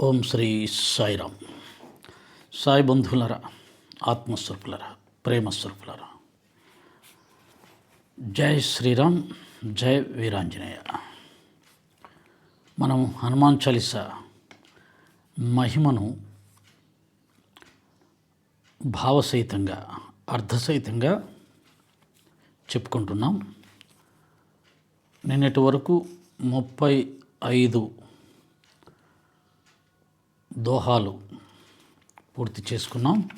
ఓం శ్రీ సాయిరామ్. సాయి బంధువులరా ఆత్మస్వరూపులరా ప్రేమస్వరూపులరా జై శ్రీరామ్ జై వీరాంజనేయ. మనం హనుమాన్ చాలీస మహిమను భావసహితంగా అర్ధసహితంగా చెప్పుకుంటున్నాం. నిన్నటి వరకు ముప్పై ఐదు దోహాలు పూర్తి చేసుకున్నాం.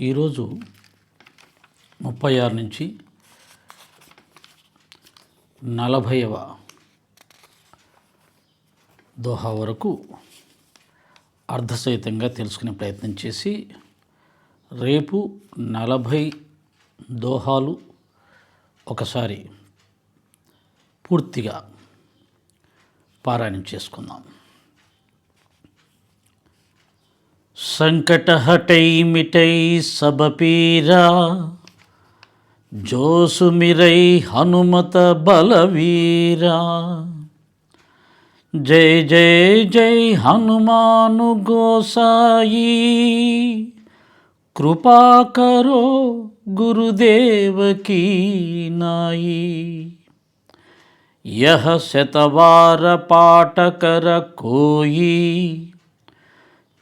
ఈరోజు ముప్పై ఆరు నుంచి నలభైవ దోహా వరకు అర్ధసహితంగా తెలుసుకునే ప్రయత్నం చేసి రేపు నలభై దోహాలు ఒకసారి పూర్తిగా పారాయణం చేసుకుందాం. సంకటహటై మిటై సబపీరా జోసుమిరై హనుమత బలవీరా. జై జై జై హనుమాను గోసాయి కృపాకరో గురుదేవకీ నాయి. యహ శతవార పాటకర కోయి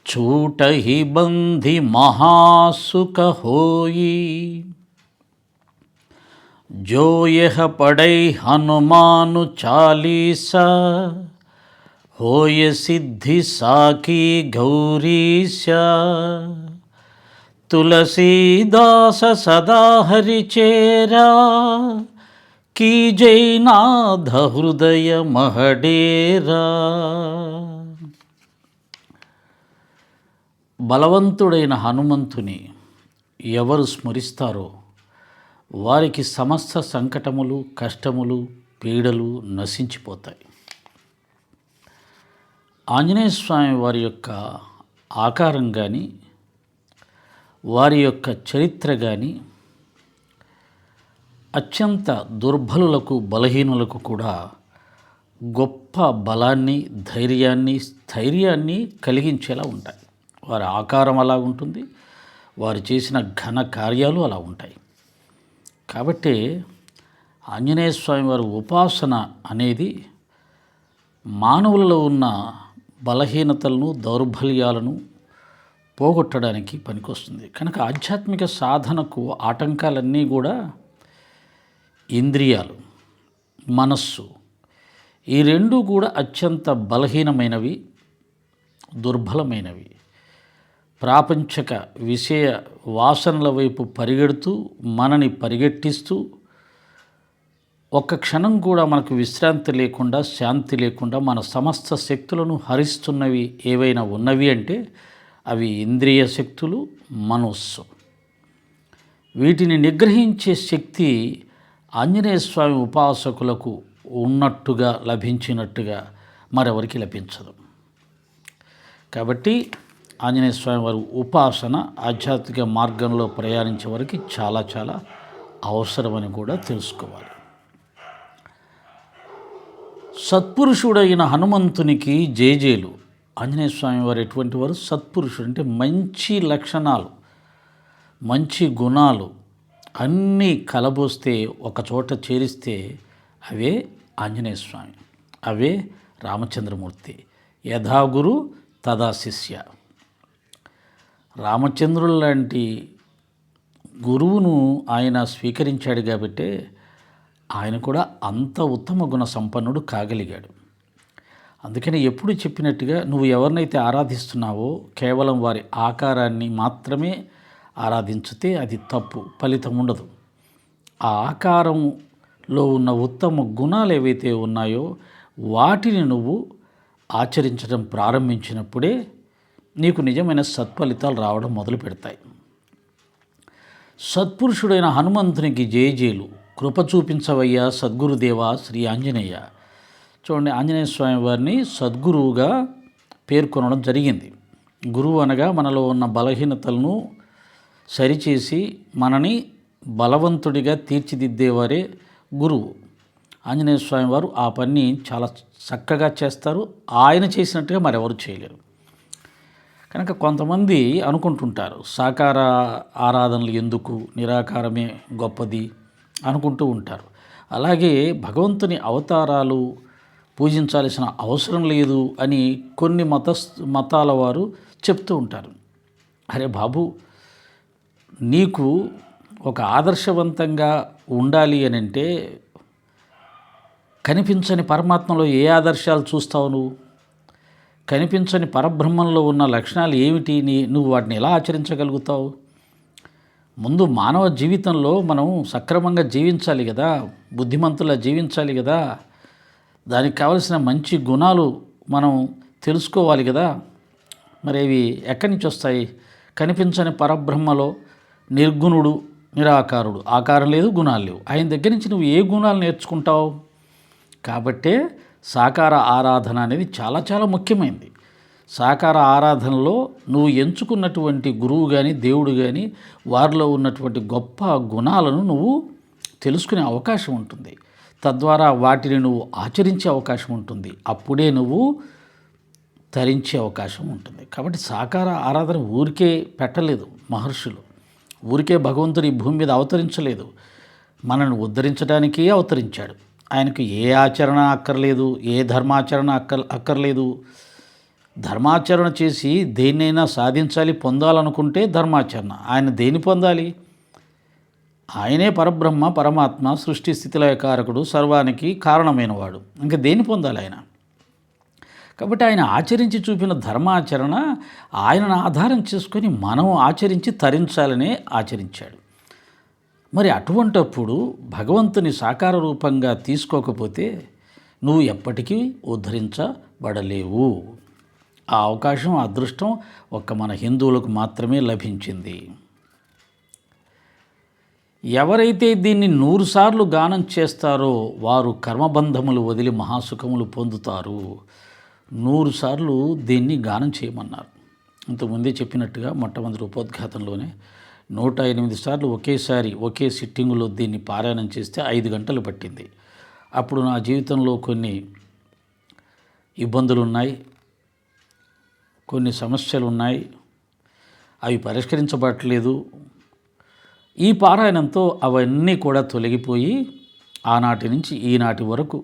नाई यह शतवार पाठ कर कोई छूट ही बंधि महासुख होई जो यह पढ़ै हनुमान चालीसा होय सिद्धि साकी गौरीशा तुलसीदास सदा हरिचेरा की जयनाथ हृदय महडेरा బలవంతుడైన హనుమంతుని ఎవరు స్మరిస్తారో వారికి సమస్త సంకటములు కష్టములు పీడలు నశించిపోతాయి. ఆంజనేయ స్వామి వారి యొక్క ఆకారం కానీ వారి యొక్క చరిత్ర కానీ అత్యంత దుర్బలులకు బలహీనులకు కూడా గొప్ప బలాన్ని ధైర్యాన్ని స్థైర్యాన్ని కలిగించేలా ఉంటాయి. వారి ఆకారం అలా ఉంటుంది వారు చేసిన ఘన కార్యాలు అలా ఉంటాయి. కాబట్టి ఆంజనేయ స్వామి వారి ఉపాసన అనేది మానవులలో ఉన్న బలహీనతలను దౌర్బల్యాలను పోగొట్టడానికి పనికొస్తుంది. కనుక ఆధ్యాత్మిక సాధనకు ఆటంకాలన్నీ కూడా ఇంద్రియాలు మనస్సు ఈ రెండు కూడా అత్యంత బలహీనమైనవి దుర్బలమైనవి. ప్రాపంచక విషయ వాసనల వైపు పరిగెడుతూ మనని పరిగెట్టిస్తూ ఒక్క క్షణం కూడా మనకు విశ్రాంతి లేకుండా శాంతి లేకుండా మన సమస్త శక్తులను హరిస్తున్నవి ఏవైనా ఉన్నవి అంటే అవి ఇంద్రియ శక్తులు మనస్సు. వీటిని నిగ్రహించే శక్తి ఆంజనేయ స్వామి ఉపాసకులకు ఉన్నట్టుగా లభించినట్టుగా మరెవరికి లభించదు. కాబట్టి ఆంజనేయ స్వామి వారి ఉపాసన ఆధ్యాత్మిక మార్గంలో ప్రయాణించే వారికి చాలా చాలా అవసరమని కూడా తెలుసుకోవాలి. సత్పురుషుడైన హనుమంతునికి జేజేలు. ఆంజనేయ స్వామి వారు ఎటువంటి వారు? సత్పురుషుడు అంటే మంచి లక్షణాలు మంచి గుణాలు అన్నీ కలబోస్తే ఒక చోట చేరిస్తే అవే ఆంజనేయ స్వామి అవే రామచంద్రమూర్తి. యథాగురు తదా శిష్య. రామచంద్రుడు లాంటి గురువును ఆయన స్వీకరించాడు కాబట్టి ఆయన కూడా అంత ఉత్తమ గుణ సంపన్నుడు కాగలిగాడు. అందుకని ఎప్పుడు చెప్పినట్టుగా నువ్వు ఎవరినైతే ఆరాధిస్తున్నావో కేవలం వారి ఆకారాన్ని మాత్రమే ఆరాధించితే అది తప్పు ఫలితం ఉండదు. ఆ ఆకారంలో ఉన్న ఉత్తమ గుణాలు ఏవైతే ఉన్నాయో వాటిని నువ్వు ఆచరించడం ప్రారంభించినప్పుడే నీకు నిజమైన సత్ఫలితాలు రావడం మొదలు పెడతాయి. సత్పురుషుడైన హనుమంతునికి జయజేలు కృప చూపించవయ్యా సద్గురుదేవ శ్రీ ఆంజనేయ. చూడండి ఆంజనేయ స్వామి వారిని సద్గురువుగా పేర్కొనడం జరిగింది. గురువు అనగా మనలో ఉన్న బలహీనతలను సరిచేసి మనని బలవంతుడిగా తీర్చిదిద్దేవారే గురువు. ఆంజనేయ స్వామి వారు ఆ పని చాలా చక్కగా చేస్తారు. ఆయన చేసినట్టుగా మరెవరు చేయలేరు. కనుక కొంతమంది అనుకుంటుంటారు సాకార ఆరాధనలు ఎందుకు నిరాకారమే గొప్పది అనుకుంటూ ఉంటారు. అలాగే భగవంతుని అవతారాలు పూజించాల్సిన అవసరం లేదు అని కొన్ని మత మతాల వారు చెప్తూ ఉంటారు. అరే బాబు నీకు ఒక ఆదర్శవంతంగా ఉండాలి అని అంటే కనిపించని పరమాత్మలో ఏ ఆదర్శాలు చూస్తావు నువ్వు? కనిపించని పరబ్రహ్మంలో ఉన్న లక్షణాలు ఏమిటి నీ నువ్వు వాటిని ఎలా ఆచరించగలుగుతావు? ముందు మానవ జీవితంలో మనం సక్రమంగా జీవించాలి కదా బుద్ధిమంతులా జీవించాలి కదా దానికి కావలసిన మంచి గుణాలు మనం తెలుసుకోవాలి కదా. మరి అవి ఎక్కడి నుంచి వస్తాయి? కనిపించని పరబ్రహ్మలో నిర్గుణుడు నిరాకారుడు. ఆకారం లేదు గుణాలు లేవు. ఆయన దగ్గర నుంచి నువ్వు ఏ గుణాలు నేర్చుకుంటావు? కాబట్టే సాకార ఆరాధన అనేది చాలా చాలా ముఖ్యమైనది సాకార ఆరాధనలో నువ్వు ఎంచుకున్నటువంటి గురువు కానీ దేవుడు కానీ వారిలో ఉన్నటువంటి గొప్ప గుణాలను నువ్వు తెలుసుకునే అవకాశం ఉంటుంది. తద్వారా వాటిని నువ్వు ఆచరించే అవకాశం ఉంటుంది. అప్పుడే నువ్వు తరించే అవకాశం ఉంటుంది. కాబట్టి సాకార ఆరాధన ఊరికే పెట్టలేదు మహర్షులు. ఊరికే భగవంతుడు ఈ భూమి మీద అవతరించలేదు. మనల్ని ఉద్ధరించడానికే అవతరించాడు. ఆయనకు ఏ ఆచరణ అక్కర్లేదు ఏ ధర్మాచరణ అక్కర్ అక్కర్లేదు. ధర్మాచరణ చేసి దేన్నైనా సాధించాలి పొందాలనుకుంటే ధర్మాచరణ. ఆయన దేని పొందాలి? ఆయనే పరబ్రహ్మ పరమాత్మ సృష్టి స్థితిలయకారకుడు సర్వానికి కారణమైనవాడు. ఇంకా దేని పొందాలి ఆయన? కాబట్టి ఆయన ఆచరించి చూపిన ధర్మాచరణ ఆయనను ఆధారం చేసుకొని మనం ఆచరించి తరించాలనే ఆచరించాడు. మరి అటువంటప్పుడు భగవంతుని సాకార రూపంగా తీసుకోకపోతే నువ్వు ఎప్పటికీ ఉద్ధరించబడలేవు. ఆ అవకాశం అదృష్టం ఒక్క మన హిందువులకు మాత్రమే లభించింది. ఎవరైతే దీన్ని నూరుసార్లు గానం చేస్తారో వారు కర్మబంధములు వదిలి మహాసుఖములు పొందుతారు. నూరుసార్లు దీన్ని గానం చేయమన్నారు. ఇంతకుముందే చెప్పినట్టుగా మొట్టమొదటి ఉపోద్ఘాతంలోనే నూట ఎనిమిది సార్లు ఒకేసారి ఒకే సిట్టింగులో దీన్ని పారాయణం చేస్తే ఐదు గంటలు పట్టింది. అప్పుడు నా జీవితంలో కొన్ని ఇబ్బందులు ఉన్నాయి కొన్ని సమస్యలు ఉన్నాయి అవి పరిష్కరించబడట్లేదు. ఈ పారాయణంతో అవన్నీ కూడా తొలగిపోయి ఆనాటి నుంచి ఈనాటి వరకు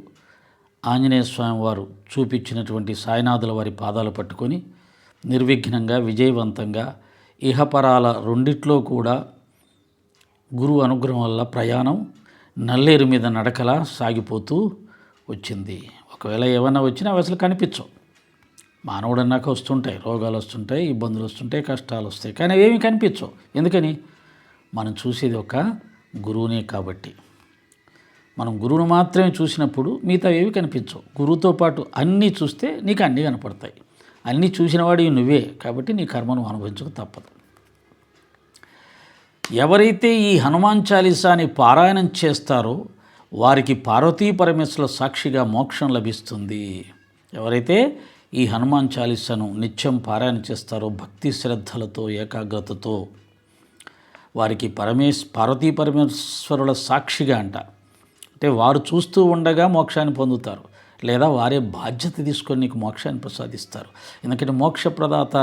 ఆంజనేయ స్వామి వారు చూపించినటువంటి సాయినాథుల వారి పాదాలు పట్టుకొని నిర్విఘ్నంగా విజయవంతంగా ఇహపరాల రెండిట్లో కూడా గురువు అనుగ్రహం వల్ల ప్రయాణం నల్లేరు మీద నడకలా సాగిపోతూ వచ్చింది. ఒకవేళ ఏమన్నా వచ్చినా అవి అసలు కనిపించవు. మానవుడు అన్నాక వస్తుంటాయి రోగాలు వస్తుంటాయి ఇబ్బందులు వస్తుంటాయి కష్టాలు వస్తాయి కానీ అవేమి కనిపించవు. ఎందుకని? మనం చూసేది ఒక గురువునే కాబట్టి. మనం గురువును మాత్రమే చూసినప్పుడు మిగతా ఏవి కనిపించవు. గురువుతో పాటు అన్నీ చూస్తే నీకు అన్నీ కనపడతాయి. అన్నీ చూసినవాడు నువ్వే కాబట్టి నీ కర్మను అనుభవించక తప్పదు. ఎవరైతే ఈ హనుమాన్ చాలీసాని పారాయణం చేస్తారో వారికి పార్వతీ పరమేశ్వర సాక్షిగా మోక్షం లభిస్తుంది. ఎవరైతే ఈ హనుమాన్ చాలీసాను నిత్యం పారాయణ చేస్తారో భక్తి శ్రద్ధలతో ఏకాగ్రతతో వారికి పరమేశ్ పార్వతీ పరమేశ్వరుల సాక్షిగా అంట. అంటే వారు చూస్తూ ఉండగా మోక్షాన్ని పొందుతారు. లేదా వారే బాధ్యత తీసుకొని నీకు మోక్షాన్ని ప్రసాదిస్తారు. ఎందుకంటే మోక్షప్రదాత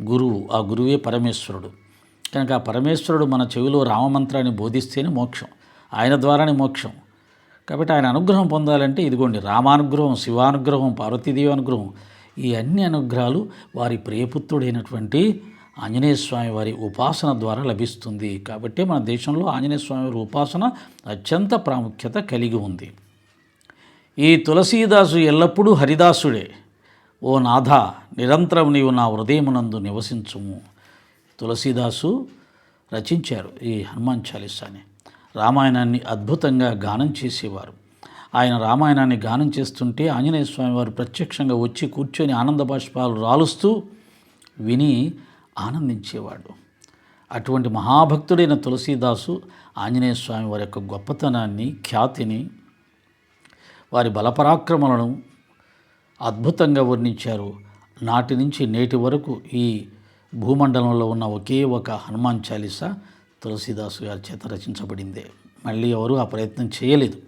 గురువు ఆ గురువే పరమేశ్వరుడు. కనుక పరమేశ్వరుడు మన చెవిలో రామమంత్రాన్ని బోధిస్తేనే మోక్షం ఆయన ద్వారానే మోక్షం. కాబట్టి ఆయన అనుగ్రహం పొందాలంటే ఇదిగోండి రామానుగ్రహం శివానుగ్రహం పార్వతీదేవి అనుగ్రహం ఈ అన్ని అనుగ్రహాలు వారి ప్రియపుత్రుడైనటువంటి ఆంజనేయ స్వామి వారి ఉపాసన ద్వారా లభిస్తుంది. కాబట్టి మన దేశంలో ఆంజనేయ స్వామి వారి ఉపాసన అత్యంత ప్రాముఖ్యత కలిగి ఉంది. ఈ తులసీదాసు ఎల్లప్పుడూ హరిదాసుడే. ఓ నాథ నిరంతరం నీవు నా హృదయమునందు నివసించుము. తులసీదాసు రచించారు ఈ హనుమాన్ చాలీసాని. రామాయణాన్ని అద్భుతంగా గానం చేసేవారు. ఆయన రామాయణాన్ని గానం చేస్తుంటే ఆంజనేయ స్వామి వారు ప్రత్యక్షంగా వచ్చి కూర్చొని ఆనంద బాష్పాలు రాలుస్తూ విని ఆనందించేవాడు. అటువంటి మహాభక్తుడైన తులసీదాసు ఆంజనేయ స్వామి వారి యొక్క గొప్పతనాన్ని ఖ్యాతిని వారి బలపరాక్రమలను అద్భుతంగా వర్ణించారు. నాటి నుంచి నేటి వరకు ఈ భూమండలంలో ఉన్న ఒకే ఒక హనుమాన్ చాలీసా తులసీదాసు గారి చేత రచించబడిందే. మళ్ళీ ఎవరు ఆ ప్రయత్నం చేయలేదు.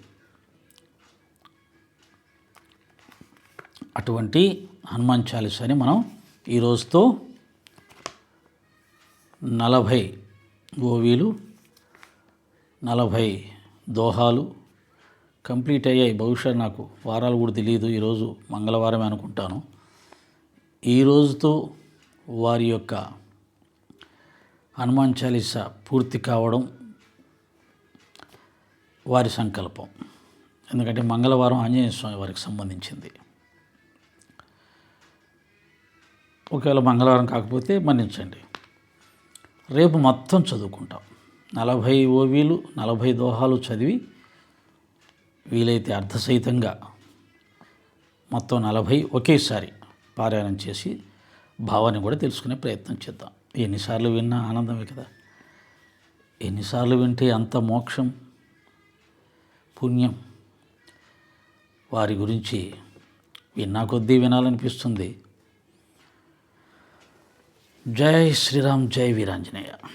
అటువంటి హనుమాన్ చాలీసాని మనం ఈ రోజుతో నలభై ఓవీలు నలభై దోహాలు కంప్లీట్ అయ్యాయి. బహుశా నాకు వారాలు కూడా తెలియదు ఈరోజు మంగళవారమే అనుకుంటాను. ఈ రోజుతో వారి యొక్క హనుమాన్ చాలీస పూర్తి కావడం వారి సంకల్పం. ఎందుకంటే మంగళవారం ఆంజనేయ స్వామి వారికి సంబంధించింది. ఒకవేళ మంగళవారం కాకపోతే మన్నించండి. రేపు మొత్తం చదువుకుంటాం. నలభై ఓవీలు నలభై దోహాలు చదివి వీలైతే అర్ధసహితంగా మొత్తం నలభై ఒకేసారి పారాయణం చేసి భావాన్ని కూడా తెలుసుకునే ప్రయత్నం చేద్దాం. ఎన్నిసార్లు విన్నా ఆనందమే కదా. ఎన్నిసార్లు వింటే అంత మోక్షం పుణ్యం వారి గురించి విన్నా కొద్దీ వినాలనిపిస్తుంది. జై శ్రీరామ్ జై వీరాంజనేయ.